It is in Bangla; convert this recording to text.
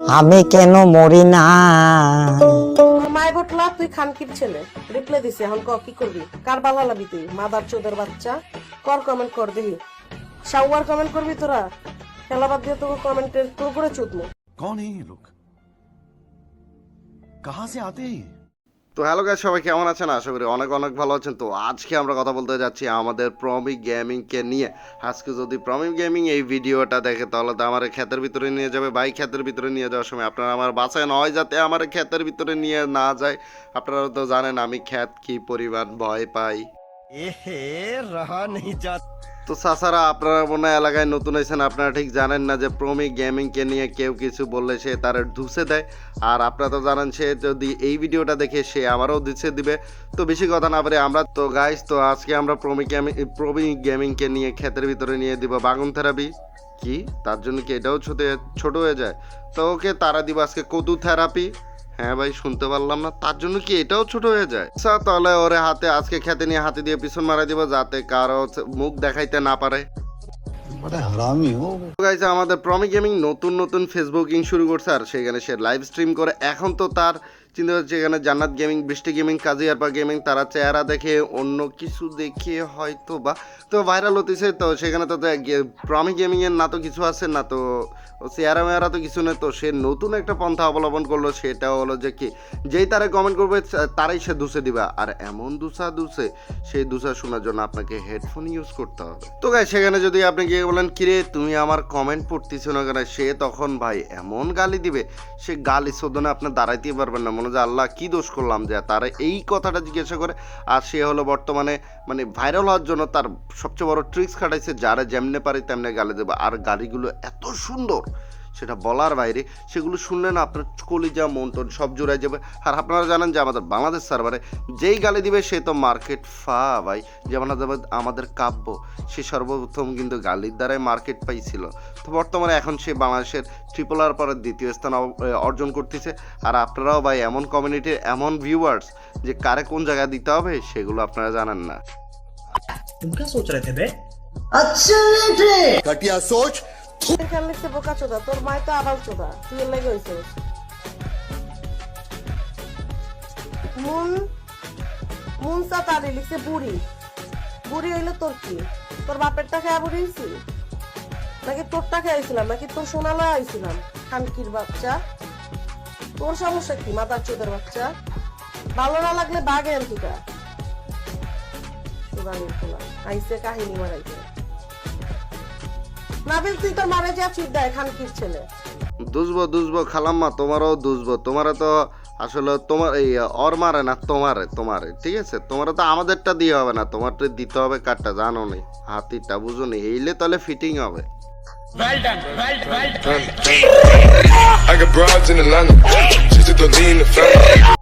আমি কেন মরি না তোর মায় বটলা তুই খানকির ছেলে রিপ্লাই দিছে এখন ক কি করবি কার বালা লাবি তুই মাদার চোদের বাচ্চা কর কমেন্ট কর দেখি শাওয়ার কমেন্ট করবি তোরা খেলা বাদ দিয়ে তোকে কমেন্টের তোর করে চুদমু कौन है ये लोग कहां से आते हैं ये? তো হ্যালো গাইজ সবাই কেমন আছেন? আশা করি অনেক অনেক ভালো আছেন। তো আজকে আমরা কথা বলতে যাচ্ছি আমাদের প্রমি গেমিংকে নিয়ে। আজকে যদি প্রমি গেমিং এই ভিডিওটা দেখে, তাহলে তো আমার ক্ষেতের ভিতরে নিয়ে যাবে। বাইক ক্ষেতের ভিতরে নিয়ে যাওয়ার সময় আপনারা আমার বাসায় নয়, যাতে আমার ক্ষেতের ভিতরে নিয়ে না যায়। আপনারা তো জানেন আমি ক্ষেত কী পরিমাণ ভয় পাই। এহে রহা নেই তো সাসারা, আপনারা মনে এলাকায় নতুন হয়েছেন, আপনারা ঠিক জানেন না যে প্রমি গেমিংকে নিয়ে কেউ কিছু বললে সে তার ধুসে দেয়। আর আপনারা তো জানেন, সে যদি এই ভিডিওটা দেখে, সে আমারও ধুসে দিবে। তো বেশি কথা না পারে আমরা, তো গাইস তো আজকে আমরা প্রমি গেমিং, প্রমি গেমিংকে নিয়ে ক্ষেতের ভিতরে নিয়ে দিব বাগুন থেরাপি। কি? তার জন্য কি এটাও ছোট ছোট হয়ে যায়? তো ওকে তারা দিব আজকে কদু থেরাপি। হ্যাঁ ভাই, শুনতে পারলাম না। তার জন্য কি এটাও ছোট হয়ে যায়? আচ্ছা তাহলে ওরে হাতে, আজকে খেতে নিয়ে হাতে দিয়ে পিছন মারা দিব যাতে কারও মুখ দেখাইতে না পারে। গাইছে আমাদের প্রমি গেমিং নতুন নতুন ফেসবুকিং শুরু করছে, আর সেখানে সে লাইভ স্ট্রিম করে। এখন তো তার চিন্তা হচ্ছে এখানে জান্নাত গেমিং বৃষ্টি গেমিং কাজিয়ারপা গেমিং তারা চেহারা দেখে অন্য কিছু দেখে হয়তো বা তো ভাইরাল হতেছে, তো সেখানে তো প্রমি গেমিং এর না তো কিছু আছে, না তো চেহারা মেয়ারা তো কিছু নেই, তো সে নতুন একটা পন্থা অবলম্বন করল সেটা হলো যে কি যেই তারা কমেন্ট করবে তারাই সে দুসে দিবা। আর এমন দুসা দুসে সেই দুসা শোনার জন্য আপনাকে হেডফোন ইউজ করতে হবে। তো গাই সেখানে যদি আপনি গিয়ে বলেন, কিরে, তুমি আমার কমেন্ট পড়তেছো না কেন? সে তখন, ভাই, এমন গালি দিবে, সে গালি শোধনে আপনি দাঁড়াইতেই পারবেন না। মনে যে আল্লাহ, কী দোষ করলাম যে তারা এই কথাটা জিজ্ঞাসা করে? আর সে হলো বর্তমানে মানে ভাইরাল হওয়ার জন্য তার সবচেয়ে বড় ট্রিক্স খাটাইছে, যারা যেমনে পারে তেমনে গালি দেবে। আর গালিগুলো এত সুন্দর সেটা বলার বাইরে সেগুলো শুনলে না আপনার কলিজা মন্টন সব জোড়ায় যাবে আর আপনারা জানেন যে আমাদের বাংলাদেশ সার্ভারে যেই গালি দিবে সে তো মার্কেট ফা ভাই যেমন আমাদের- আমাদের কাব্য সে সর্বপ্রথম কিন্তু গালির দ্বারাই মার্কেট পাইছিল তো বর্তমানে এখন সে বাংলাদেশের ট্রিপল আর পরের দ্বিতীয় স্থান অব- এ, অর্জন করতেছে আর আপনারাও ভাই এমন কমিউনিটির এমন ভিউয়ার্স যে কারে কোন জায়গায় দিতে হবে সেগুলো আপনারা জানেন না तुम क्या सोच रहे थे बे घटिया सोच খেয়াল লিখছে বোকা চোদা তোর মায় তো আবাল চোদা তুই লেগে হয়েছে মুন মুনসা তারি লিখছে বুড়ি। বুড়ি হইলে তোর কি? তোর বাপেরটা খেয়া বুড়ি হয়েছি নাকি তোরটা খেয়েছিলাম নাকি তোর সোনালা আইছিলাম খানকির বাচ্চা। তোর সমস্যা কি মাদার চোদের বাচ্চা? ভালো না লাগলে বাগে আনতিকা আইসে কাহিনী মারাইছে নাবিল তুই তো মারে যা ফির দেয় খানকির ছেলে? দুসবো দুসবো খালাম্মা তোমারও দুসবো। তোমার তো আসলে তোমার এই অর মারে না তোমারে তোমারে ঠিক আছে? তোমার তো আমাদেরটা দিয়ে হবে না তোমারটা দিতে হবে কাঠটা জানো নি? হাতিটা বুঝো নি এইলে তাহলে ফিটিং হবে। I got broads in Atlanta. Just to lean the family.